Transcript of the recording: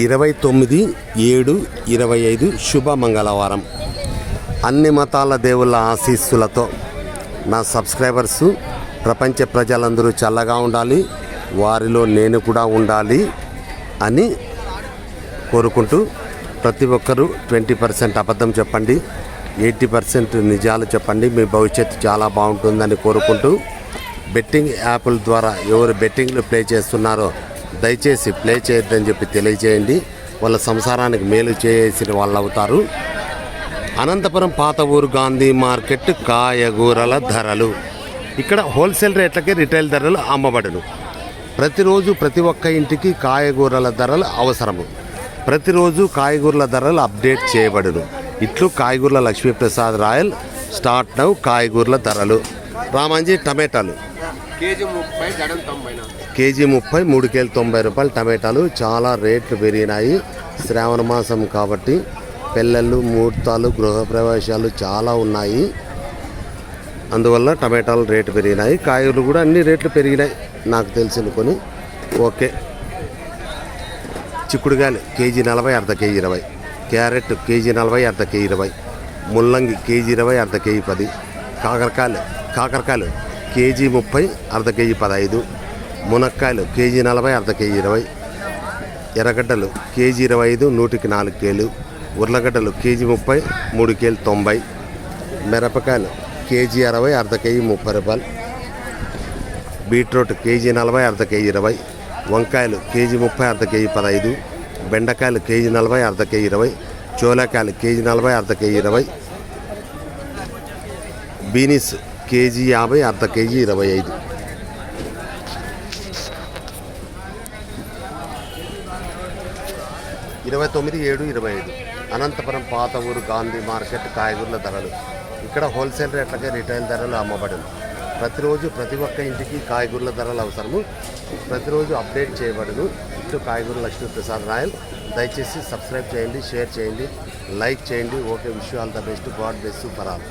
ఇరవై తొమ్మిది ఏడు ఇరవై ఐదు శుభ మంగళవారం అన్ని మతాల దేవుళ్ళ ఆశీస్సులతో నా సబ్స్క్రైబర్సు ప్రపంచ ప్రజలందరూ చల్లగా ఉండాలి వారిలో నేను కూడా ఉండాలి అని కోరుకుంటూ ప్రతి ఒక్కరూ ట్వంటీ పర్సెంట్ అబద్ధం చెప్పండి ఎయిటీ పర్సెంట్ నిజాలు చెప్పండి మీ భవిష్యత్తు చాలా బాగుంటుందని కోరుకుంటూ బెట్టింగ్ యాప్ల ద్వారా ఎవరు బెట్టింగ్లు ప్లే చేస్తున్నారో దయచేసి ప్లే చేయొద్దని చెప్పి తెలియజేయండి. వాళ్ళ సంసారానికి మేలు చేసిన వాళ్ళు అవుతారు. అనంతపురం పాత ఊరు గాంధీ మార్కెట్ కాయగూరల ధరలు. ఇక్కడ హోల్సేల్ రేట్లకి రిటైల్ ధరలు అమ్మబడును. ప్రతిరోజు ప్రతి ఒక్క ఇంటికి కాయగూరల ధరలు అవసరము. ప్రతిరోజు కాయగూరల ధరలు అప్డేట్ చేయబడును. ఇట్లు కాయగూరల లక్ష్మీప్రసాద్ రాయల్ స్టార్ట్ నవ్ కాయగూరల ధరలు. రామాంజీ టమాటాలు. కేజీ ముప్పై కేజీ మూడు కేలు తొంభై రూపాయలు టమాటాలు. చాలా రేట్లు పెరిగినాయి. శ్రావణ మాసం కాబట్టి పెళ్ళళ్ళు ముహూర్తాలు గృహప్రవేశాలు చాలా ఉన్నాయి. అందువల్ల టమాటాలు రేటు పెరిగినాయి. కాయలు కూడా అన్ని రేట్లు పెరిగినాయి నాకు తెలిసినకొని. ఓకే. చిక్కుడుగాయలు కేజీ నలభై అర్ధ కేజీ ఇరవై. క్యారెట్ కేజీ నలభై అర్ధ కేజీ ఇరవై. ముల్లంగి కేజీ ఇరవై అర్ధ కేజీ పది. కాకరకాయలు కాకరకాయలు కేజీ ముప్పై అర్ధ కేజీ పదహైదు. మునక్కాయలు కేజీ నలభై అర్ధ కేజీ ఇరవై. ఎర్రగడ్డలు కేజీ ఇరవై ఐదు నూటికి నాలుగు కేలు. ఉర్లగడ్డలు కేజీ ముప్పై మూడు కేలు తొంభై. మిరపకాయలు కేజీ అరవై అర్ధ కేజీ ముప్పై రూపాయలు. బీట్రూట్ కేజీ నలభై అర్ధ కేజీ ఇరవై. వంకాయలు కేజీ ముప్పై అర్ధ కేజీ పదహైదు. బెండకాయలు కేజీ నలభై అర్ధ కేజీ ఇరవై. చోలకాయలు కేజీ నలభై అర్ధ కేజీ ఇరవై. బీనీస్ కేజీ యాభై అర్ధ కేజీ ఇరవై ఐదు. ఇరవై తొమ్మిది ఏడు ఇరవై ఐదు. అనంతపురం పాత ఊరు గాంధీ మార్కెట్ కాయగూరల ధరలు. ఇక్కడ హోల్సేల్ రేట్లకే రిటైల్ ధరలు అమ్మబడును. ప్రతిరోజు ప్రతి ఒక్క ఇంటికి కాయగూరల ధరలు అవసరము. ప్రతిరోజు అప్డేట్ చేయబడును. ఇట్లు కాయగూర లక్ష్మీప్రసాద్ రాయల్. దయచేసి సబ్స్క్రైబ్ చేయండి షేర్ చేయండి లైక్ చేయండి. Okay విషయాల్ the best. God best for all.